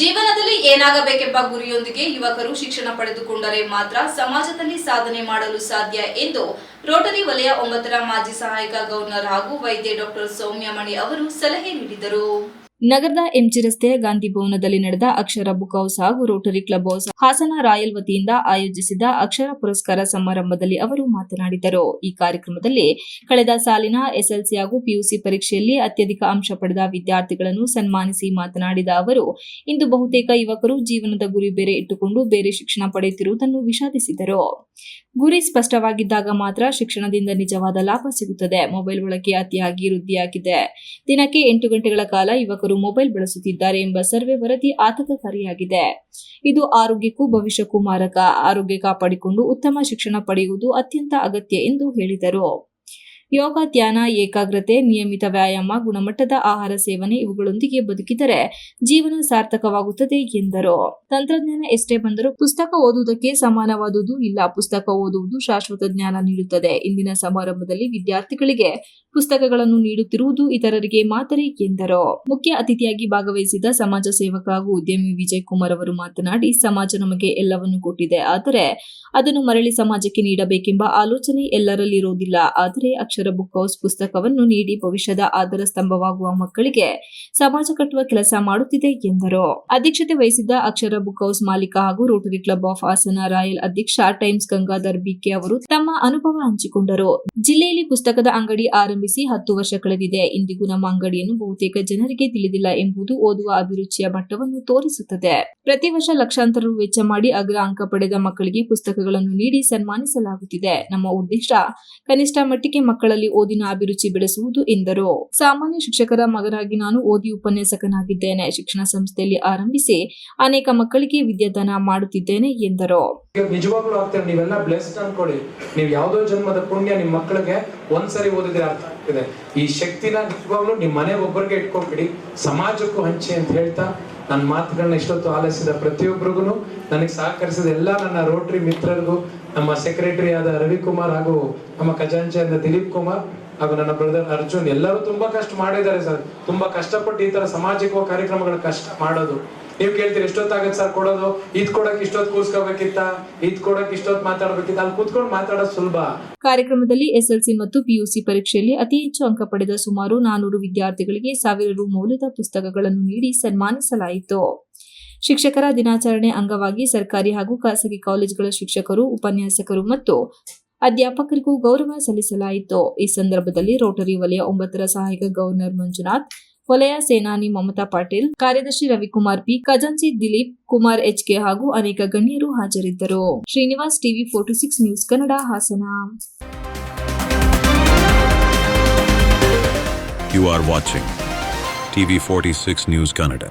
ಜೀವನದಲ್ಲಿ ಏನಾಗಬೇಕೆಂಬ ಗುರಿಯೊಂದಿಗೆ ಯುವಕರು ಶಿಕ್ಷಣ ಪಡೆದುಕೊಂಡರೆ ಮಾತ್ರ ಸಮಾಜದಲ್ಲಿ ಸಾಧನೆ ಮಾಡಲು ಸಾಧ್ಯ ಎಂದು ರೋಟರಿ ವಲಯ ಒಂಬತ್ತರ ಮಾಜಿ ಸಹಾಯಕ ಗವರ್ನರ್ ಹಾಗೂ ವೈದ್ಯ ಡಾಕ್ಟರ್ ಸೌಮ್ಯಮಣಿ ಅವರು ಸಲಹೆ ನೀಡಿದರು. ನಗರದ ಎಂಜಿ ರಸ್ತೆಯ ಗಾಂಧಿ ಭವನದಲ್ಲಿ ನಡೆದ ಅಕ್ಷರ ಬುಕ್ ಹೌಸ್ ಹಾಗೂ rotary club house Hassan royal ವತಿಯಿಂದ ಆಯೋಜಿಸಿದ ಅಕ್ಷರ ಪುರಸ್ಕಾರ ಸಮಾರಂಭದಲ್ಲಿ ಅವರು ಮಾತನಾಡಿದರು. ಈ ಕಾರ್ಯಕ್ರಮದಲ್ಲಿ ಕಳೆದ ಸಾಲಿನ ಎಸ್ಎಲ್ಸಿ ಹಾಗೂ ಪಿಯುಸಿ ಪರೀಕ್ಷೆಯಲ್ಲಿ ಅತ್ಯಧಿಕ ಅಂಶ ಪಡೆದ ವಿದ್ಯಾರ್ಥಿಗಳನ್ನು ಸನ್ಮಾನಿಸಿ ಮಾತನಾಡಿದ ಅವರು, ಇಂದು ಬಹುತೇಕ ಯುವಕರು ಜೀವನದ ಗುರಿ ಬೇರೆ ಇಟ್ಟುಕೊಂಡು ಬೇರೆ ಶಿಕ್ಷಣ ಪಡೆಯುತ್ತಿರುವುದನ್ನು ವಿಷಾದಿಸಿದರು. ಗುರಿ ಸ್ಪಷ್ಟವಾಗಿದ್ದಾಗ ಮಾತ್ರ ಶಿಕ್ಷಣದಿಂದ ನಿಜವಾದ ಲಾಭ ಸಿಗುತ್ತದೆ. ಮೊಬೈಲ್ ಬಳಕೆ ಅತಿಯಾಗಿ ವೃದ್ಧಿಯಾಗಿದೆ. ದಿನಕ್ಕೆ ಎಂಟು ಗಂಟೆಗಳ ಕಾಲ ಯುವಕರು ಮೊಬೈಲ್ ಬಳಸುತ್ತಿದ್ದಾರೆ ಎಂಬ ಸರ್ವೆ ವರದಿ ಆತಂಕಕಾರಿಯಾಗಿದೆ. ಇದು ಆರೋಗ್ಯಕ್ಕೂ ಭವಿಷ್ಯಕ್ಕೂ ಮಾರಕ. ಆರೋಗ್ಯ ಕಾಪಾಡಿಕೊಂಡು ಉತ್ತಮ ಶಿಕ್ಷಣ ಪಡೆಯುವುದು ಅತ್ಯಂತ ಅಗತ್ಯ ಎಂದು ಹೇಳಿದರು. ಯೋಗ ಧ್ಯಾನ ಏಕಾಗ್ರತೆ, ನಿಯಮಿತ ವ್ಯಾಯಾಮ, ಗುಣಮಟ್ಟದ ಆಹಾರ ಸೇವನೆ ಇವುಗಳೊಂದಿಗೆ ಬದುಕಿದರೆ ಜೀವನ ಸಾರ್ಥಕವಾಗುತ್ತದೆ ಎಂದರು. ತಂತ್ರಜ್ಞಾನ ಎಷ್ಟೇ ಬಂದರೂ ಪುಸ್ತಕ ಓದುವುದಕ್ಕೆ ಸಮಾನವಾದುದು ಇಲ್ಲ. ಪುಸ್ತಕ ಓದುವುದು ಶಾಶ್ವತ ಜ್ಞಾನ ನೀಡುತ್ತದೆ. ಇಂದಿನ ಸಮಾರಂಭದಲ್ಲಿ ವಿದ್ಯಾರ್ಥಿಗಳಿಗೆ ಪುಸ್ತಕಗಳನ್ನು ನೀಡುತ್ತಿರುವುದು ಇತರರಿಗೆ ಮಾದರಿ ಎಂದರು. ಮುಖ್ಯ ಅತಿಥಿಯಾಗಿ ಭಾಗವಹಿಸಿದ ಸಮಾಜ ಸೇವಕ ಹಾಗೂ ಉದ್ಯಮಿ ವಿಜಯ್ ಕುಮಾರ್ ಅವರು ಮಾತನಾಡಿ, ಸಮಾಜ ನಮಗೆ ಎಲ್ಲವನ್ನು ಕೊಟ್ಟಿದೆ. ಆದರೆ ಅದನ್ನು ಮರಳಿ ಸಮಾಜಕ್ಕೆ ನೀಡಬೇಕೆಂಬ ಆಲೋಚನೆ ಎಲ್ಲರಲ್ಲಿರುವುದಿಲ್ಲ. ಆದರೆ ಅಕ್ಷರ ಬುಕ್ ಹೌಸ್ ಪುಸ್ತಕವನ್ನು ನೀಡಿ ಭವಿಷ್ಯದ ಆಧಾರ ಸ್ತಂಭವಾಗುವ ಮಕ್ಕಳಿಗೆ ಸಮಾಜ ಕಟ್ಟುವ ಕೆಲಸ ಮಾಡುತ್ತಿದೆ ಎಂದರು. ಅಧ್ಯಕ್ಷತೆ ವಹಿಸಿದ್ದ ಅಕ್ಷರ ಬುಕ್ ಹೌಸ್ ಮಾಲೀಕ ಹಾಗೂ rotary club of Hassan royal ಅಧ್ಯಕ್ಷ ಟೈಮ್ಸ್ ಗಂಗಾಧರ್ ಬಿಕೆ ಅವರು ತಮ್ಮ ಅನುಭವ ಹಂಚಿಕೊಂಡರು. ಜಿಲ್ಲೆಯಲ್ಲಿ ಪುಸ್ತಕದ ಅಂಗಡಿ ಆರಂಭಿಸಿ ಹತ್ತು ವರ್ಷ ಕಳೆದಿದೆ. ಇಂದಿಗೂ ನಮ್ಮ ಅಂಗಡಿಯನ್ನು ಬಹುತೇಕ ಜನರಿಗೆ ತಿಳಿದಿಲ್ಲ ಎಂಬುದು ಓದುವ ಅಭಿರುಚಿಯ ಮಟ್ಟವನ್ನು ತೋರಿಸುತ್ತದೆ. ಪ್ರತಿ ವರ್ಷ ಲಕ್ಷಾಂತರ ರು ವೆಚ್ಚ ಮಾಡಿ ಅಗ್ರ ಅಂಕ ಪಡೆದ ಮಕ್ಕಳಿಗೆ ಪುಸ್ತಕಗಳನ್ನು ನೀಡಿ ಸನ್ಮಾನಿಸಲಾಗುತ್ತಿದೆ. ನಮ್ಮ ಉದ್ದೇಶ ಕನಿಷ್ಠ ಮಟ್ಟಿಗೆ ಮಕ್ಕಳಲ್ಲಿ ಓದಿನ ಅಭಿರುಚಿ ಬೆಳೆಸುವುದು ಎಂದರು. ಸಾಮಾನ್ಯ ಶಿಕ್ಷಕರ ಮಗನಾಗಿ ನಾನು ಓದಿ ಉಪನ್ಯಾಸಕನಾಗಿದ್ದೇನೆ. ಶಿಕ್ಷಣ ಸಂಸ್ಥೆಯಲ್ಲಿ ಆರಂಭಿಸಿ ಅನೇಕ ಮಕ್ಕಳಿಗೆ ವಿದ್ಯಾದಾನ ಮಾಡುತ್ತಿದ್ದೇನೆ ಎಂದರು. ನಿಜವಾಗ್ಲೂ ಆಗ್ತಾರೆ ನೀವೆಲ್ಲ ಬ್ಲೆಸ್ಡ್ ಅನ್ಕೊಳ್ಳಿ. ನೀವು ಯಾವ್ದೋ ಜನ್ಮದ ಪುಣ್ಯ ನಿಮ್ ಮಕ್ಕಳಿಗೆ ಒಂದ್ಸರಿ ಓದಿದ್ರೆ ಅರ್ಥ ಆಗ್ತಿದೆ. ಈ ಶಕ್ತಿನ ನಿಜವಾಗ್ಲೂ ನಿಮ್ ಮನೆ ಒಬ್ಬರಿಗೆ ಇಟ್ಕೊಂಡ್ಬಿಡಿ. ಸಮಾಜಕ್ಕೂ ಹಂಚಿ ಅಂತ ಹೇಳ್ತಾ ನನ್ನ ಮಾತುಗಳನ್ನ ಇಷ್ಟೊತ್ತು ಆಲಿಸಿದ ಪ್ರತಿಯೊಬ್ಬರಿಗೂ ನನಗೆ ಸಹಕರಿಸಿದ ಎಲ್ಲ ನನ್ನ ರೋಟರಿ ಮಿತ್ರರಿಗೂ, ನಮ್ಮ ಸೆಕ್ರೆಟರಿ ಆದ ರವಿಕುಮಾರ್ ಹಾಗೂ ನಮ್ಮ ಖಜಾಂಚಿ ಆದ ದಿಲೀಪ್ ಕುಮಾರ್ ಹಾಗೂ ನನ್ನ ಬ್ರದರ್ ಅರ್ಜುನ್, ಎಲ್ಲರೂ ತುಂಬಾ ಕಷ್ಟ ಮಾಡಿದ್ದಾರೆ ಸರ್. ತುಂಬಾ ಕಷ್ಟಪಟ್ಟು ಈ ತರ ಸಮಾಜಕ್ಕೂ ಕಾರ್ಯಕ್ರಮಗಳ ಕಷ್ಟ ಮಾಡೋದು. ನೀವು ಕೇಳ್ತೀರಿ ಎಷ್ಟೊತ್ತಾಗತ್ತೆ ಸರ್ ಕೊಡೋದು. ಇದ್ ಕೊಡಕ್ ಇಷ್ಟೊತ್ತು ಕೂಸ್ಕೋಬೇಕಿತ್ತ ಇದ್ ಕೊಡಕ್ ಇಷ್ಟೊತ್ತು ಮಾತಾಡ್ಬೇಕಿತ್ತ? ಅಲ್ಲಿ ಕೂತ್ಕೊಂಡು ಮಾತಾಡೋದು ಸುಲಭ. ಕಾರ್ಯಕ್ರಮದಲ್ಲಿ ಎಸ್ಎಲ್ಸಿ ಮತ್ತು ಪಿಯುಸಿ ಪರೀಕ್ಷೆಯಲ್ಲಿ ಅತಿ ಹೆಚ್ಚು ಅಂಕ ಪಡೆದ ಸುಮಾರು ನಾನೂರು ವಿದ್ಯಾರ್ಥಿಗಳಿಗೆ ಸಾವಿರ ರು ಮೌಲ್ಯದ ಪುಸ್ತಕಗಳನ್ನು ನೀಡಿ ಸನ್ಮಾನಿಸಲಾಯಿತು. ಶಿಕ್ಷಕರ ದಿನಾಚರಣೆ ಅಂಗವಾಗಿ ಸರ್ಕಾರಿ ಹಾಗೂ ಖಾಸಗಿ ಕಾಲೇಜುಗಳ ಶಿಕ್ಷಕರು, ಉಪನ್ಯಾಸಕರು ಮತ್ತು ಅಧ್ಯಾಪಕರಿಗೂ ಗೌರವ ಸಲ್ಲಿಸಲಾಯಿತು. ಈ ಸಂದರ್ಭದಲ್ಲಿ ರೋಟರಿ ವಲಯ ಒಂಬತ್ತರ ಸಹಾಯಕ ಗವರ್ನರ್ ಮಂಜುನಾಥ್ ವಲಯ ಸೇನಾನಿ ಮಮತಾ ಪಾಟೀಲ್, ಕಾರ್ಯದರ್ಶಿ ರವಿಕುಮಾರ್ ಪಿ, ಖಜಾಂಚಿ ದಿಲೀಪ್ ಕುಮಾರ್ ಎಚ್ ಕೆ ಹಾಗೂ ಅನೇಕ ಗಣ್ಯರು ಹಾಜರಿದ್ದರು Srinivas TV forty six news Kannada Hassan You are watching TV46 News Canada.